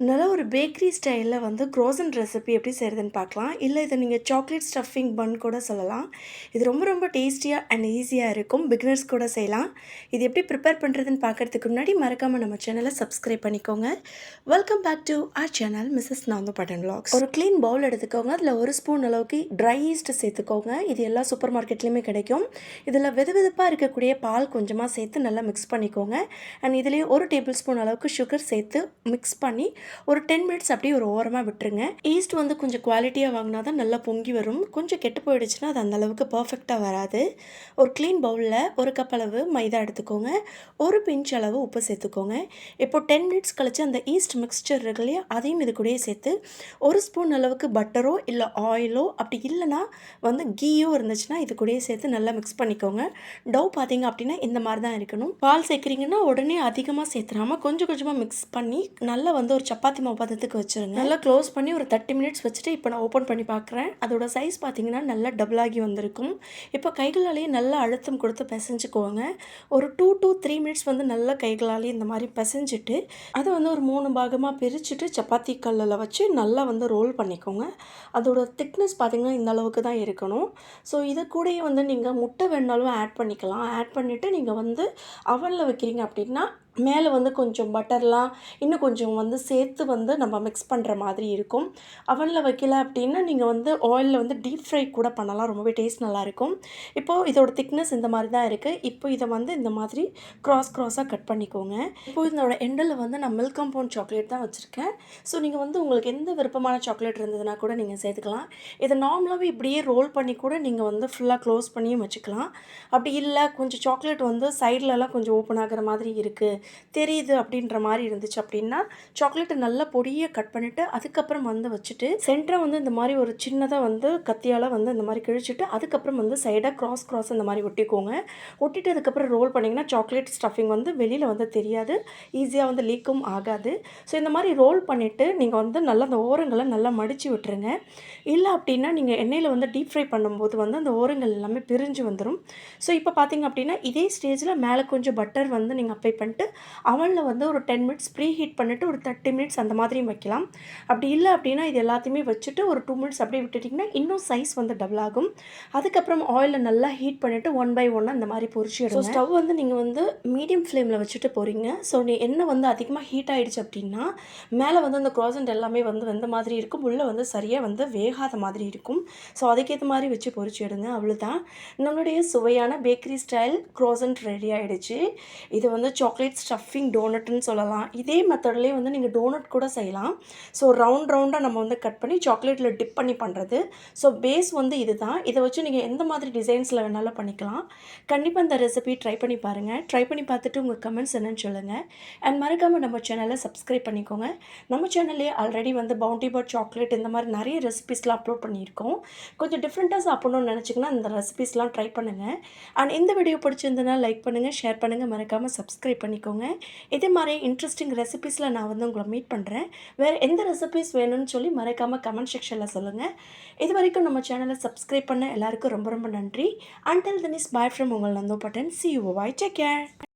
நல்லா ஒரு பேக்கரி ஸ்டைலில் வந்து க்ரோசன் ரெசிபி எப்படி செய்கிறதுன்னு பார்க்கலாம். இல்லை இதை நீங்கள் சாக்லேட் ஸ்டஃபிங் பன் கூட சொல்லலாம். இது ரொம்ப ரொம்ப டேஸ்டியாக அண்ட் ஈஸியாக இருக்கும். பிகினர்ஸ் கூட செய்யலாம். இது எப்படி ப்ரிப்பேர் பண்ணுறதுன்னு பார்க்குறதுக்கு முன்னாடி மறக்காமல் நம்ம சேனலை சப்ஸ்கிரைப் பண்ணிக்கோங்க. Welcome back to our channel Mrs Nandu button vlogs. ஒரு க்ளீன் பவுல் எடுத்துக்கோங்க. அதில் ஒரு ஸ்பூன் அளவுக்கு ட்ரை ஈஸ்ட் சேர்த்துக்கோங்க. இது எல்லா சூப்பர் மார்க்கெட்லேயுமே கிடைக்கும். இதில் வெது வெதுப்பாக இருக்கக்கூடிய பால் கொஞ்சமாக சேர்த்து நல்லா மிக்ஸ் பண்ணிக்கோங்க. அண்ட் இதுலேயே ஒரு டேபிள் ஸ்பூன் அளவுக்கு சுகர் சேர்த்து மிக்ஸ் பண்ணி ஒரு டென் மினிட்ஸ் அப்படியே ஒரு ஓரமாக விட்டுருங்க. ஈஸ்ட் வந்து கொஞ்சம் குவாலிட்டியாக வாங்கினா தான் நல்லா பொங்கி வரும். கொஞ்சம் கெட்டு போயிடுச்சுன்னா அது அந்தளவுக்கு பர்ஃபெக்டாக வராது. ஒரு க்ளீன் பவுலில் ஒரு கப் அளவு மைதா எடுத்துக்கோங்க. ஒரு பிஞ்ச் அளவு உப்பு சேர்த்துக்கோங்க. இப்போ டென் மினிட்ஸ் கழிச்சு அந்த ஈஸ்ட் மிக்ஸ்சர் இருக்கு இல்லையா அதையும் இது கூடயே சேர்த்து ஒரு ஸ்பூன் அளவுக்கு பட்டரோ இல்லை ஆயிலோ அப்படி இல்லைன்னா வந்து கீயோ இருந்துச்சுன்னா இது கூடயே சேர்த்து நல்லா மிக்ஸ் பண்ணிக்கோங்க. டவ் பார்த்தீங்க அப்படின்னா இந்த மாதிரி தான் இருக்கணும். பால் சேர்க்குறீங்கன்னா உடனே அதிகமாக சேர்த்துறாம கொஞ்சம் கொஞ்சமாக மிக்ஸ் பண்ணி நல்லா வந்து ஒரு சப்பாத்தி மாவு பதத்துக்கு வச்சுருங்க நல்லா க்ளோஸ் பண்ணி ஒரு தேர்ட்டி மினிட்ஸ் வச்சுட்டு இப்போ நான் ஓப்பன் பண்ணி பார்க்குறேன் அதோட சைஸ் பார்த்தீங்கன்னா நல்லா டபுளாகி வந்திருக்கும். இப்போ கைகளாலேயே நல்லா அழுத்தம் கொடுத்து பிசைஞ்சுக்கோங்க. ஒரு டூ டூ த்ரீ மினிட்ஸ் வந்து நல்லா கைகளாலேயே இந்த மாதிரி பிசைஞ்சிட்டு அதை வந்து ஒரு மூணு பாகமாக பிரிச்சுட்டு சப்பாத்தி கல்லில் வச்சு நல்லா வந்து ரோல் பண்ணிக்கோங்க. அதோட திக்னஸ் பார்த்திங்கன்னா இந்த அளவுக்கு தான் இருக்கணும். ஸோ இது கூடயே வந்து நீங்கள் முட்டை வேணாலும் ஆட் பண்ணிக்கலாம். ஆட் பண்ணிவிட்டு நீங்கள் வந்து அவனில் வைக்கிறீங்க அப்படின்னா மேலே வந்து கொஞ்சம் பட்டர்லாம் இன்னும் கொஞ்சம் வந்து சேர்த்து வந்து நம்ம மிக்ஸ் பண்ணுற மாதிரி இருக்கும். அவனில் வைக்கல அப்படின்னா நீங்கள் வந்து ஆயிலில் வந்து டீப் ஃப்ரை கூட பண்ணலாம். ரொம்பவே டேஸ்ட் நல்லாயிருக்கும். இப்போது இதோட திக்னஸ் இந்த மாதிரி தான் இருக்குது இப்போ இதை வந்து இந்த மாதிரி க்ராஸ் க்ராஸாக கட் பண்ணிக்கோங்க. இப்போது இதோட எண்டில் வந்து நான் மில்க் கம்பவுண்ட் சாக்லேட் தான் வச்சுருக்கேன். ஸோ நீங்கள் வந்து உங்களுக்கு எந்த விருப்பமான சாக்லேட் இருந்ததுன்னா கூட நீங்கள் சேர்த்துக்கலாம். இதை நார்மலாகவே இப்படியே ரோல் பண்ணி கூட நீங்கள் வந்து ஃபுல்லாக க்ளோஸ் பண்ணியும் வச்சுக்கலாம். அப்படி இல்லை கொஞ்சம் சாக்லேட் வந்து சைட்லலாம் கொஞ்சம் ஓப்பன் ஆகிற மாதிரி இருக்குது தெரியுது அப்படின்ற மாதிரி இருந்துச்சு அப்படின்னா சாக்லேட்டை நல்லா பொடியை கட் பண்ணிவிட்டு அதுக்கப்புறம் வந்து வச்சுட்டு சென்டரை வந்து இந்த மாதிரி ஒரு சின்னதாக வந்து கத்தியால் வந்து இந்த மாதிரி கிழிச்சிட்டு அதுக்கப்புறம் வந்து சைடாக க்ராஸ் க்ராஸ் இந்த மாதிரி ஒட்டிக்கோங்க. ஒட்டிட்டு அதுக்கப்புறம் ரோல் பண்ணிங்கன்னா சாக்லேட் ஸ்டஃபிங் வந்து வெளியில் வந்து தெரியாது. ஈஸியாக வந்து லீக்கும் ஆகாது. ஸோ இந்த மாதிரி ரோல் பண்ணிவிட்டு நீங்கள் வந்து நல்லா அந்த ஓரங்களை நல்லா மடித்து விட்டுருங்க. இல்லை அப்படின்னா நீங்கள் எண்ணெயில் வந்து டீப் ஃப்ரை பண்ணும்போது வந்து அந்த ஓரங்கள் எல்லாமே பிரிஞ்சு வந்துடும் ஸோ இப்போ பார்த்தீங்க அப்படின்னா இதே ஸ்டேஜில் மேலே கொஞ்சம் பட்டர் வந்து நீங்கள் அப்ளை பண்ணிட்டு அவனில் வந்து ஒரு டென் மினிட்ஸ் ப்ரீ ஹீட் பண்ணிவிட்டு ஒரு தேர்ட்டி மினிட்ஸ் அந்த மாதிரியும் வைக்கலாம். அப்படி இல்லை அப்படின்னா இது எல்லாத்தையுமே வச்சுட்டு ஒரு டூ மினிட்ஸ் அப்படியே விட்டுட்டிங்கன்னா இன்னும் சைஸ் வந்து டபுள் ஆகும். அதுக்கப்புறம் ஆயிலை நல்லா ஹீட் பண்ணிவிட்டு ஒன் பை ஒன்னாக அந்த மாதிரி பொரிச்சு ஸோ ஸ்டவ் வந்து நீங்கள் வந்து மீடியம் ஃப்ளேமில் வச்சுட்டு போகிறீங்க ஸோ நீ எண்ணெய் வந்து அதிகமாக ஹீட் ஆகிடுச்சு அப்படின்னா மேலே வந்து அந்த க்ராசண்ட் எல்லாமே வந்து வெந்த மாதிரி இருக்கும். உள்ளே வந்து சரியாக வந்து வேகாத மாதிரி இருக்கும். ஸோ அதுக்கேற்ற மாதிரி வச்சு பொரிச்சு எடுங்க. அவ்வளோதான் நம்மளுடைய சுவையான பேக்கரி ஸ்டைல் க்ரோசன்ட் ரெடி ஆகிடுச்சு இது வந்து சாக்லேட் ஸ்டஃபிங் டோனட்னு சொல்லலாம். இதே மெத்தட்லேயே வந்து நீங்கள் டோனட் கூட செய்யலாம். ஸோ ரவுண்ட் ரவுண்டாக நம்ம வந்து கட் பண்ணி சாக்லேட்டில் டிப் பண்ணி பண்ணுறது ஸோ பேஸ் வந்து இதுதான். இதை வச்சு நீங்கள் எந்த மாதிரி டிசைன்ஸில் வேணாலும் பண்ணிக்கலாம். கண்டிப்பாக இந்த ரெசிபி ட்ரை பண்ணி பாருங்கள் ட்ரை பண்ணி பார்த்துட்டு உங்கள் கமெண்ட்ஸ் என்னன்னு சொல்லுங்கள் அண்ட் மறக்காமல் நம்ம சேனலை சப்ஸ்கிரைப் பண்ணிக்கோங்க. நம்ம சேனல்லே ஆல்ரெடி வந்து பவுண்டி பார் சாக்லேட் இந்த மாதிரி நிறைய ரெசிபிஸ்லாம் அப்லோட் பண்ணியிருக்கோம். கொஞ்சம் டிஃப்ரெண்ட்டாக சாப்பிட்ணுன்னு நினச்சிங்கன்னா இந்த ரெசிபிஸ்லாம் ட்ரை பண்ணுங்கள் அண்ட் இந்த வீடியோ பிடிச்சிருந்ததுன்னா லைக் பண்ணுங்கள் ஷேர் பண்ணுங்கள் மறக்காமல் சப்ஸ்கிரைப் பண்ணிக்கோங்க. இதே மாதிரி இன்ட்ரெஸ்டிங் ரெசிபீஸில் நான் வந்து உங்களை மீட் பண்ணுறேன் வேறு எந்த ரெசிபீஸ் வேணும்னு சொல்லி மறக்காமல் கமெண்ட் செக்ஷனில் சொல்லுங்கள் இது வரைக்கும் நம்ம சேனலை சப்ஸ்கிரைப் பண்ண எல்லாருக்கும் ரொம்ப ரொம்ப நன்றி. Until then is bye from உங்கள் Nandu button see you bye take care